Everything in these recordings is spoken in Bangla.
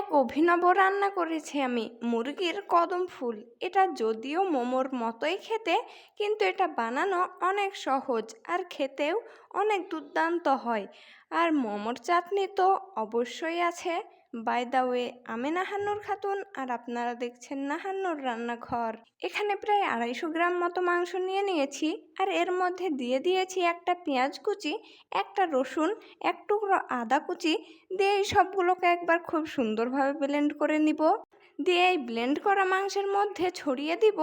এক অভিনব রান্না করেছি আমি। মুরগির কদম ফুল। এটা যদিও মোমোর মতোই খেতে, কিন্তু এটা বানানো অনেক সহজ আর খেতেও অনেক দুর্দান্ত হয়। আর মোমোর চাটনি তো অবশ্যই আছে। বাই দা ওয়ে আমি নাহান্নুর খাতুন আর আপনারা দেখছেন নাহান্নুর রান্নাঘর। এখানে প্রায় আড়াইশো গ্রাম মতো মাংস নিয়ে নিয়েছি আর এর মধ্যে দিয়ে দিয়েছি একটা পেঁয়াজ কুচি, একটা রসুন, এক টুকরো আদা কুচি, দিয়ে এই সবগুলোকে একবার খুব সুন্দরভাবে ব্লেন্ড করে নিব। দিয়ে এই ব্লেন্ড করা মাংসের মধ্যে ছড়িয়ে দিব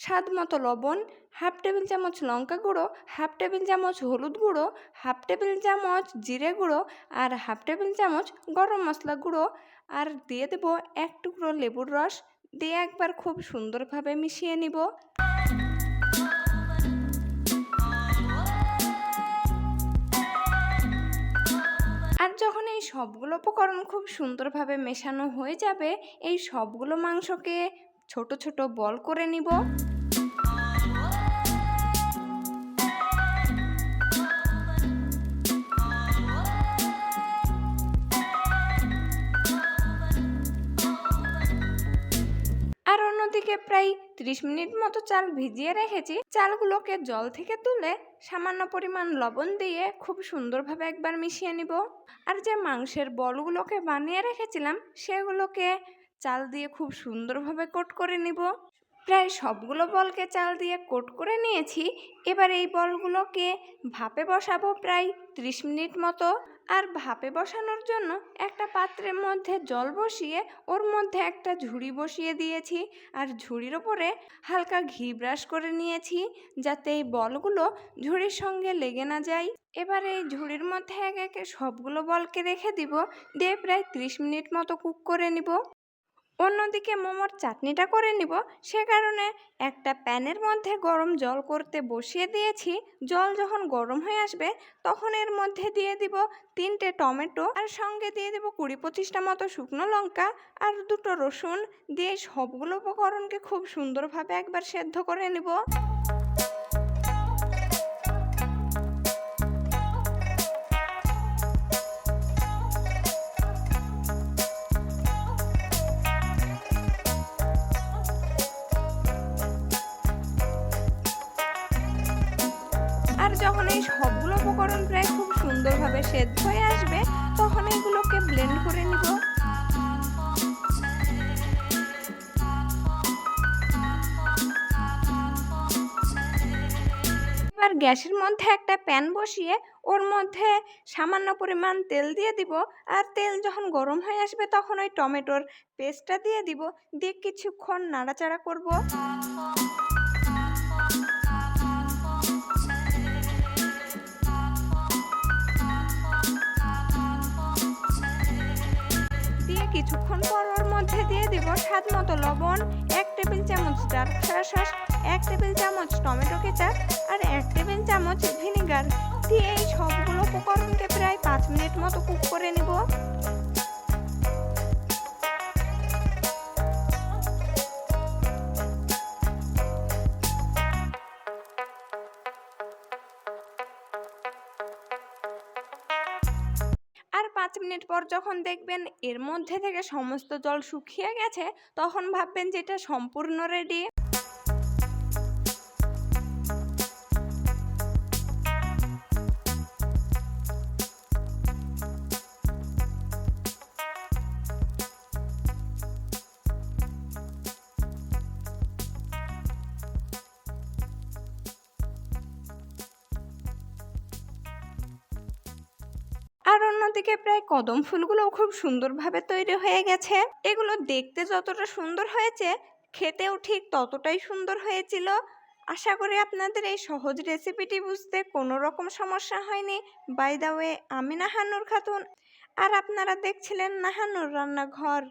স্বাদ মতো লবণ, হাফ টেবিল চামচ লঙ্কা গুঁড়ো, হাফ টেবিল চামচ হলুদ গুঁড়ো, হাফ টেবিল চামচ জিরে গুঁড়ো আর হাফ টেবিল চামচ গরম মশলা গুঁড়ো। আর দিয়ে দেবো এক টুকরো লেবুর রস। দিয়ে একবার খুব সুন্দরভাবে মিশিয়ে নিব। আর যখন এই সবগুলো উপকরণ খুব সুন্দরভাবে মেশানো হয়ে যাবে, এই সবগুলো মাংসকে ছোট ছোট বল করে নিব। অন্যদিকে প্রায় ত্রিশ মিনিট মতো চাল ভিজিয়ে রেখেছি। চালগুলোকে জল থেকে তুলে সামান্য পরিমাণ লবণ দিয়ে খুব সুন্দরভাবে একবার মিশিয়ে নিব। আর যে মাংসের বলগুলোকে বানিয়ে রেখেছিলাম, সেগুলোকে চাল দিয়ে খুব সুন্দরভাবে কোট করে নিব। প্রায় সবগুলো বলকে চাল দিয়ে কোট করে নিয়েছি। এবার এই বলগুলোকে ভাপে বসাবো প্রায় ত্রিশ মিনিট মতো। আর ভাপে বসানোর জন্য একটা পাত্রের মধ্যে জল বসিয়ে ওর মধ্যে একটা ঝুড়ি বসিয়ে দিয়েছি। আর ঝুড়ির ওপরে হালকা ঘি ব্রাশ করে নিয়েছি, যাতে এই বলগুলো ঝুড়ির সঙ্গে লেগে না যায়। এবার এই ঝুড়ির মধ্যে এক একে সবগুলো বলকে রেখে দিব, দিয়ে প্রায় ত্রিশ মিনিট মতো কুক করে নিব। অন্যদিকে মোমোর চাটনিটা করে নিব। সে কারণে একটা প্যানের মধ্যে গরম জল করতে বসিয়ে দিয়েছি। জল যখন গরম হয়ে আসবে, তখন এর মধ্যে দিয়ে দিব তিনটে টমেটো আর সঙ্গে দিয়ে দেবো কুড়ি পঁচিশটা মতো শুকনো লঙ্কা আর দুটো রসুন। দিয়ে সবগুলো উপকরণকে খুব সুন্দরভাবে একবার সেদ্ধ করে নিব। যখন এই সবগুলো উপকরণ প্রায় খুব সুন্দরভাবে সেদ্ধ হয়ে আসবে, তখন এগুলোকে ব্লেন্ড করে নিব। এবার গ্যাসের মধ্যে একটা প্যান বসিয়ে ওর মধ্যে সামান্য পরিমাণ তেল দিয়ে দিব, আর তেল যখন গরম হয়ে আসবে তখন ওই টমেটোর পেস্টটা দিয়ে দিব। দিয়ে কিছুক্ষণ নাড়াচাড়া করব। স্বাদ মতো লবণ, এক টেবিল চামচ ডার্ক সয়া সস এক টেবিল চামচ টমেটো কেচাপ আর এক টেবিল চামচ ভিনেগার। দিয়ে এই সবগুলো উপকরণকে প্রায় পাঁচ মিনিট মতো কুক করে নিব। পাঁচ মিনিট পর যখন দেখবেন এর মধ্যে থেকে সমস্ত জল শুকিয়ে গেছে, তখন ভাববেন যে এটা সম্পূর্ণ রেডি আর অন্যদিকে প্রায় কদম ফুলগুলোও খুব সুন্দরভাবে তৈরি হয়ে গেছে। এগুলো দেখতে যতটা সুন্দর হয়েছে, খেতেও ঠিক ততটাই সুন্দর হয়েছিল। আশা করি আপনাদের এই সহজ রেসিপিটি বুঝতে কোনো রকম সমস্যা হয়নি। বাই দা ওয়ে আমি নাহানুর খাতুন, আর আপনারা দেখছিলেন নাহানুর রান্নাঘর।